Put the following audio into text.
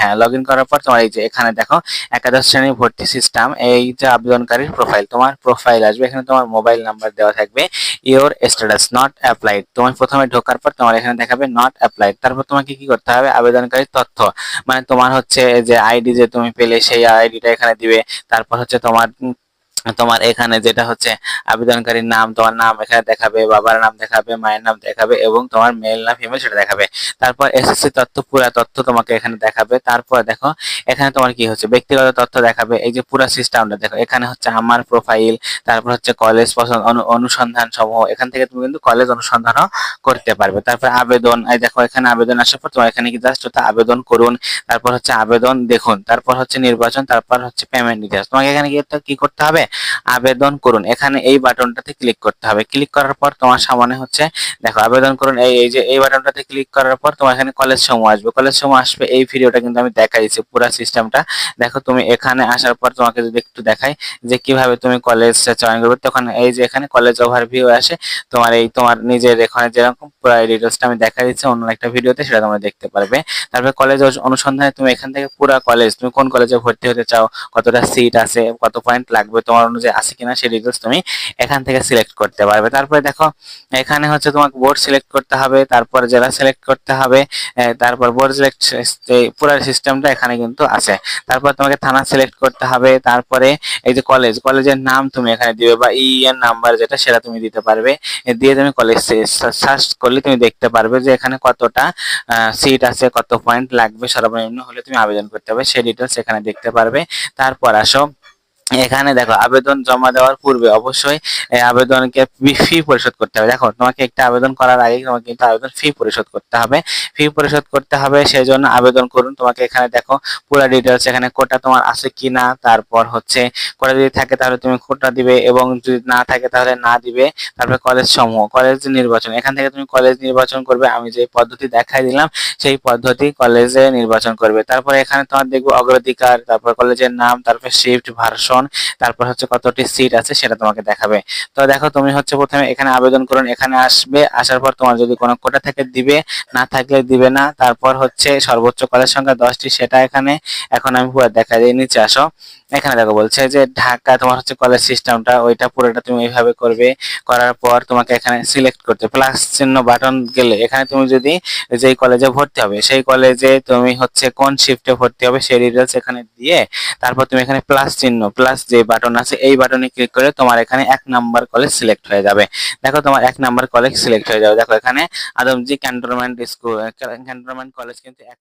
হ্যাঁ log in করার পর তোমার এই যে এখানে দেখো, একাদশ শ্রেণির ভর্তি সিস্টেম এই যে আবেদনকারীর প্রোফাইল তোমার প্রোফাইল আসবে, এখানে তোমার মোবাইল নাম্বার দেওয়া থাকবে ইওর স্ট্যাটাস নট অ্যাপ্লাইড তোমার প্রথমে ঢোকার পর তোমার এখানে দেখাবে নট অ্যাপ্লাইড তারপর তোমাকে কি করতে হবে? আবেদনকারীর তথ্য মানে তোমার হচ্ছে যে আইডি যে তুমি পেলে সেই আইডিটা এখানে দিবে, তারপর হচ্ছে তোমার তোমার এখানে যেটা হচ্ছে আবেদনকারীর নাম, তোমার নাম এখানে দেখাবে, বাবার নাম দেখাবে, মায়ের নাম দেখাবে এবং তোমার মেল না ফিমেল সেটা দেখাবে। তারপর এসএসসি তথ্য, পুরা তথ্য তোমাকে এখানে দেখাবে। তারপর দেখো, এখানে তোমার কি হচ্ছে? ব্যক্তিগত তথ্য দেখাবে। এই যে পুরো সিস্টেমটা দেখো, এখানে হচ্ছে আমার প্রোফাইল তারপর হচ্ছে কলেজ পছন্দ, অনু- অনুসন্ধান সমূহ। এখান থেকে তুমি কিন্তু কলেজ অনুসন্ধানও করতে পারবে। তারপর আবেদন, এই দেখো, এখানে আবেদন আসার পর তোমার এখানে কি জাস্ট হচ্ছে আবেদন করুন। তারপর হচ্ছে আবেদন দেখুন। তারপর হচ্ছে নির্বাচন, তারপর হচ্ছে পেমেন্ট ডিটেলস তোমাকে এখানে কি করতে হবে? আবেদন করুন। এখানে এই বাটনটাতে ক্লিক করতে হবে। ক্লিক করার পর তোমার সামনে হচ্ছে, দেখো, আবেদন করুন। এই এই যে, এই বাটনটাতে ক্লিক করার পর তোমার এখানে কলেজ সমূহ আসবে। কলেজ সমূহ আসবে, এই ভিডিওটা কিন্তু আমি দেখাইছি পুরো সিস্টেমটা দেখো, তুমি এখানে আসার পর তোমাকে যদি একটু দেখাই যে কীভাবে তুমি কলেজ চয়ন করবে, তখন এই যে এখানে কলেজ ওভারভিউ আসে। তোমার এই, তোমার নিজের এখানে যেরকম পুরো ডিটেলসটা আমি দেখা দিচ্ছি, অন্য একটা ভিডিওতে সেটা তোমরা দেখতে পারবে। তারপরে কলেজ অনুসন্ধানে তুমি এখান থেকে পুরো কলেজ তুমি কোন কলেজে ভর্তি হতে চাও, কতটা সিট আছে, কত পয়েন্ট লাগবে তোমার অনুযায়ী আছে কিনা সেই ডিটেলস তুমি এখান থেকে সিলেক্ট করতে পারবে। তারপরে দেখো, এখানে হচ্ছে তোমাকে বোর্ড সিলেক্ট করতে হবে, তারপর জেলা সিলেক্ট করতে হবে তারপর বোর্ড সিলেক্ট পুরো সিস্টেমটা এখানে কিন্তু আছে। তারপর তোমাকে থানা সিলেক্ট করতে হবে, তারপরে এই যে কলেজ কলেজের নাম তুমি এখানে দিবে বা ইএন নাম্বার যেটা সেটা তুমি দিতে পারবে। দিয়ে তুমি কলেজ সার্চ করলে তুমি দেখতে পারবে যে এখানে কতটা সিট আছে, কত পয়েন্ট লাগবে সর্বনিম্ন হলে তুমি আবেদন করতে হবে, সেই ডিটেলস এখানে দেখতে পারবে। তারপর আসো এখানে দেখো, আবেদন জমা দেওয়ার পূর্বে অবশ্যই আবেদনকে ফি পরিশোধ করতে হবে। দেখো, তোমাকে একটা আবেদন করার আগে তোমাকে কিন্তু আবেদন ফি পরিশোধ করতে হবে। ফি পরিশোধ করতে হবে সেই জন্য আবেদন করুন। তোমাকে এখানে দেখো, পুরো ডিটেলস এখানে কোটা তোমার আছে কি না তারপর হচ্ছে কোটা যদি থাকে তাহলে তুমি কোটা দিবে এবং যদি না থাকে তাহলে না দিবে। তারপরে কলেজ সমূহ কলেজ নির্বাচন। এখান থেকে তুমি কলেজ নির্বাচন করবে। আমি যে পদ্ধতি দেখাই দিলাম, সেই পদ্ধতি কলেজে নির্বাচন করবে। তারপরে এখানে তোমার দেখব অগ্রাধিকার, তারপর কলেজের নাম, তারপর শিফট ভার্সন তারপর হচ্ছে কতটি সিট আছে সেটা তোমাকে দেখাবে। তো দেখো, তুমি হচ্ছে প্রথমে এখানে আবেদন করুন, এখানে আসবে, আসার পর তোমার যদি কোনো কোটা থেকে দিবে, না থাকলে দিবে না। তারপর হচ্ছে সর্বোচ্চ কলের সংখ্যা দশটি, সেটা এখানে, এখন আমি পুরো দেখা দিই নিচে আসো। এখানে দেখো বলছে যে ঢাকা তোমার হচ্ছে কলেজ সিস্টেমটা ওইটা পুরোটা তুমি এইভাবে করবে, করার পর তোমাকে এখানে সিলেক্ট করতে প্লাস চিহ্ন বাটন গেলে এখানে তুমি যদি যেই কলেজে ভর্তি হবে, সেই কলেজে তুমি হচ্ছে কোন শিফটে ভর্তি হবে সেই ডিটেলস এখানে দিয়ে তারপর তুমি এখানে প্লাস চিহ্ন প্লাস যে বাটন আছে, এই বাটনে ক্লিক করে তোমার এখানে এক নাম্বার কলেজ সিলেক্ট হয়ে যাবে। দেখো তোমার এক নাম্বার কলেজ সিলেক্ট হয়ে যাবে। দেখো এখানে Adamjee cantonment school cantonment college কিন্তু এক